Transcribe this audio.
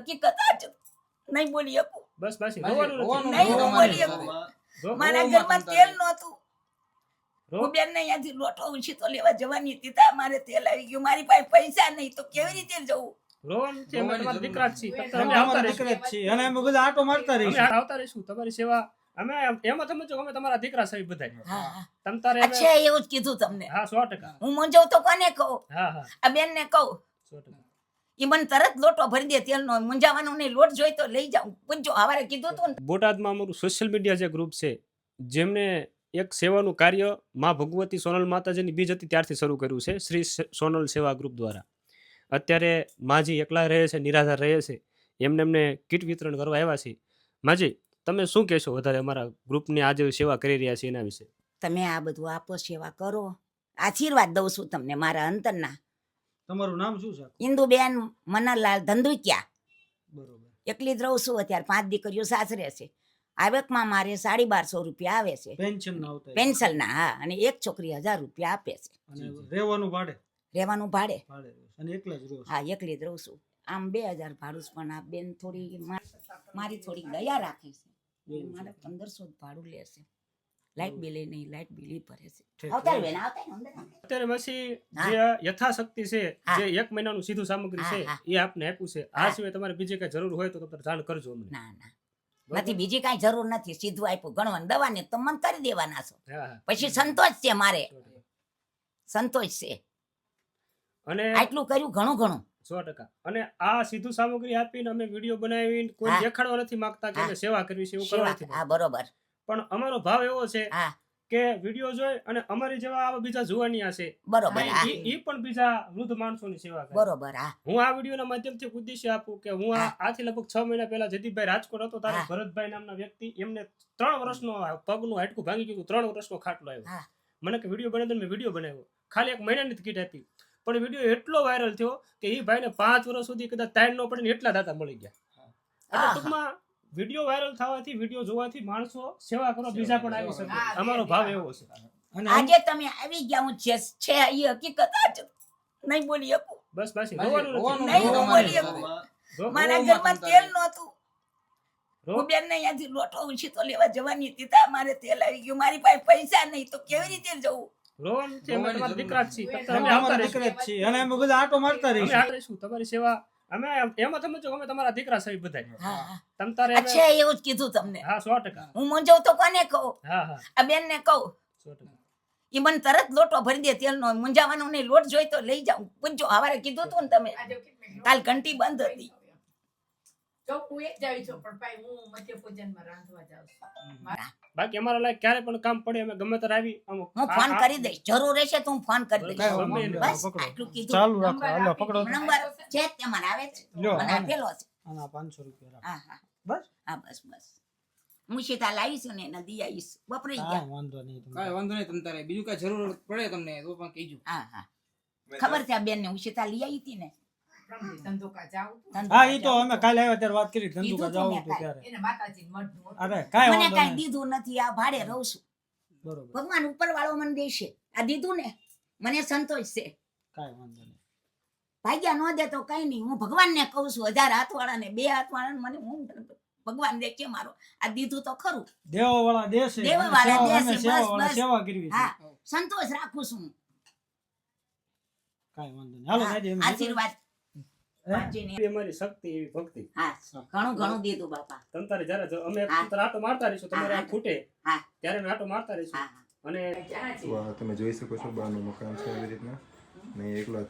હકીકત જ નહીં બોલી શકું. બસ બસ નહીં બોલી શકું. મારા ઘરમાં તેલ નહોતું. હું બેન ને અહીંયાથી લોટો ઉછી તો લેવા આવતા રહીશું. તમારી સેવા એમાં તમે તમારા દીકરા સાહેબ બધા તમ તારે અચ્છા એવું જ કીધું તમને. હા 100% હું મોંજો તો કોને કહું? આ બેન ને કહું એ મને તરત લોટો ભરી દે તેલનો મુંજાવાનો નહીં લોટ જોઈ તો લઈ જાઉં. પૂછજો હવારે કીધું હતું બોટાદમાં અમારું સોશિયલ મીડિયા જે ગ્રુપ છે જેમને એક સેવાનું કાર્ય મા ભગવતી સોનલ માતાજીની બીજ હતી ત્યારથી શરૂ કર્યું છે શ્રી સોનલ સેવા ગ્રુપ દ્વારા. અત્યારે માજી એકલા રહે છે નિરાધાર રહે છે એમને એમને કીટ વિતરણ કરવા આવ્યા છે. માજી તમે શું કહેશો વધારે અમારા ગ્રુપની આજે સેવા કરી રહ્યા છે એના વિશે? તમે આ બધું આપો સેવા કરો. આશીર્વાદ દઉં છું તમને મારા અંતરના. તમારું નામ શું છે ઇન્દુબેન મનરલાલ ધંધુકિયા. બરોબર. એકલી જ રહું છું અત્યારે પાંચ દીકરીઓ સાસરે છે. આવકમાં મારે સાડી બારસો રૂપિયા આવે છે. પેન્શન ના આવતા હા અને એક છોકરી હજાર રૂપિયા આપે છે. અને રહેવાનું ભાડે? રહેવાનું ભાડે. અને એકલા જ રહું હા એકલી જ રહું છું. આમ બે હજાર ભાડું પણ આ બેન થોડી મારી થોડી દયા રાખે છે. મારે પંદરસો ભાડું લે છે. લાઇટ બિલ ય નહીં લાઇટ બિલ ભરે છે. આવતા બેન આવતા અંદર અત્યારે પછી જે યથાશક્તિ છે જે એક મહિનાનું સીધું સામગ્રી છે એ આપને આપ્યું છે. આ સિવાય તમારે બીજી કઈ જરૂર હોય તો તમે જાણ કરજો અમને. ના ના. નથી બીજી કાંઈ જરૂર નથી. સીધું આપ્યું. ગણવાનું દવાને તો મન કરી દેવાના છો. પછી સંતોષ છે મારે. સંતોષ છે. અને આટલું કર્યું ઘણું ઘણું. સો ટકા. અને આ સીધું સામગ્રી આપીને અમે વીડિયો બનાવીને કોઈ. દેખાડવા નથી માંગતા કે સેવા કરવી છે એવું કરવા નથી હા બરોબર. પણ અમારો ભાવ એવો છે કે વીડિયો જોઈ અને અમારી જેવા આવા બીજા જુવાનિયા છે. બરોબર ઈ પણ બીજા વૃદ્ધ માણસોની સેવા કરે. બરોબર હું. આ વિડીયોના માધ્યમથી ઉદ્દેશ્ય આપું કે હું આ આથી લગભગ છ મહિના પહેલા જતીભાઈ રાજકોટ હતો તારે ભરતભાઈ નામના વ્યક્તિ એમને ત્રણ વર્ષનો પગનું હાડકું ભાંગી ગયું ત્રણ વર્ષનો ખાટલો આવ્યો. મને કે વીડિયો બનાવી દે મેં વીડિયો બનાવ્યો. ખાલી એક મહિનાની જ કીટ આપી પણ વીડિયો એટલો વાયરલ થયો કે એ ભાઈને પાંચ વર્ષ સુધી કદાચ ટાઈમ નો પડે એટલા દાતા મળી ગયા. એટલે. ટૂંકમાં વીડિયો વાયરલ થવાથી વીડિયો જોવાથી માણસો સેવા કરવા બીજા પણ આવી શકે. અમારો ભાવ એવો છે. અને આજે તમે આવી ગયા હું છે છે એ હકીકત જ નહીં બોલી શકું. બસ બાસી રોવાનું નહીં, બોલી શકું. મારા ઘરમાં તેલ નહોતું. હું બેન ને અહીંયાથી લોટો ઉછીતો લેવા જવાની હતી તા મારે તેલ આવી ગયું. મારી પાસે પૈસા નહીં તો કેવી રીતે જવું? રોવાનું છે દીકરા છીએ. દીકરા છીએ અને અમે બધા આટો મારતા રહીશું. તમારી સેવા અમે એમાં તમે જો અમે તમારા દીકરા સહી બધા તમ તારે અચ્છા એવું જ કીધું તમને. હા સો ટકા. હું મંજો તો કોને કહું? હા હા. આ બેન ને કહું 100% ઈ મને તરત લોટો ભરી દે તેલનો મુંજાવાનો નહીં લોટ જોઈ તો લઈ જાઉં. પૂછજો હવારે કીધું તું ને તમે. કાલ ઘંટી બંધ હતી. જો હું એક જાઉં છું પણ ભાઈ હું મધ્ય પૂજનમાં રાંધવા જાઉં છું. બાકી અમારા લાયક ક્યારે પણ કામ પડે અમે ગમે ત્યારે આવી આમ હું ફોન કરી દઈશ. જરૂર રહેશે તો હું ફોન કરી દઈશ. કાંઈ વાંધો ગમે નહીં. એને. બસ આટલું કીધું. ચાલુ રાખો હાલો પકડો. નંબર છે જ આવે છે મને આપેલો છે. આના પાંચસો રૂપિયા હા હા. બસ? હા બસ બસ. હું સીતા લાવીશું ને એને આવીશ. વપરાઈ ગયા. વાંધો નહીં. કાંઈ વાંધો નહીં તમ તારે. બીજું કાંઈ જરૂર પડે તમને તો પણ કહેજો. હા હા. ખબર છે આ બેન ને હું સીતા લઈ આવી હતી ને? ધંધોકા જાઉં છું. ધંધો હા એ તો જાઉં. અમે કાલે આવ્યા ત્યારે વાત કરી ધંધુકા કીધું જવું તું હતું મેં ત્યારે. એને માતાજી મળતું અરે કાંઈ મને વાંધો દીધું નથી આ ભાડે રહું છું. બરોબર. ભગવાન ઉપર વાળો મને દેશે. આ દીધું ને મને સંતોષ છે. કાંઈ વાંધો નહીં. ભાગ્યા ન દે તો કઈ નહીં. હું ભગવાનને કહું છું હજાર હાથવાળાને બે હાથવાળાને મને હું ભગવાન દેખે મારો. આ દીધું તો ખરું. દેવા વાળા દેશે દેવાવાળા દેશે, બસ, બસ. સેવા કરવી હા સંતોષ રાખું છું હું. કાંઈ વાંધો નહીં. હાલો દાદી આશીર્વાદ હે? એવી અમારી શક્તિ એવી ભક્તિ. હા ઘણું ઘણું દીધું બાપા. તમ તારે જ્યારે અમે. આટો મારતા રહીશું તમારે આ ખૂટે. ત્યારે આટો મારતા રહીશું. અને તમે જોઈ શકો છો બાનું મકાન છે એવી રીતના. નહીં એકલા જ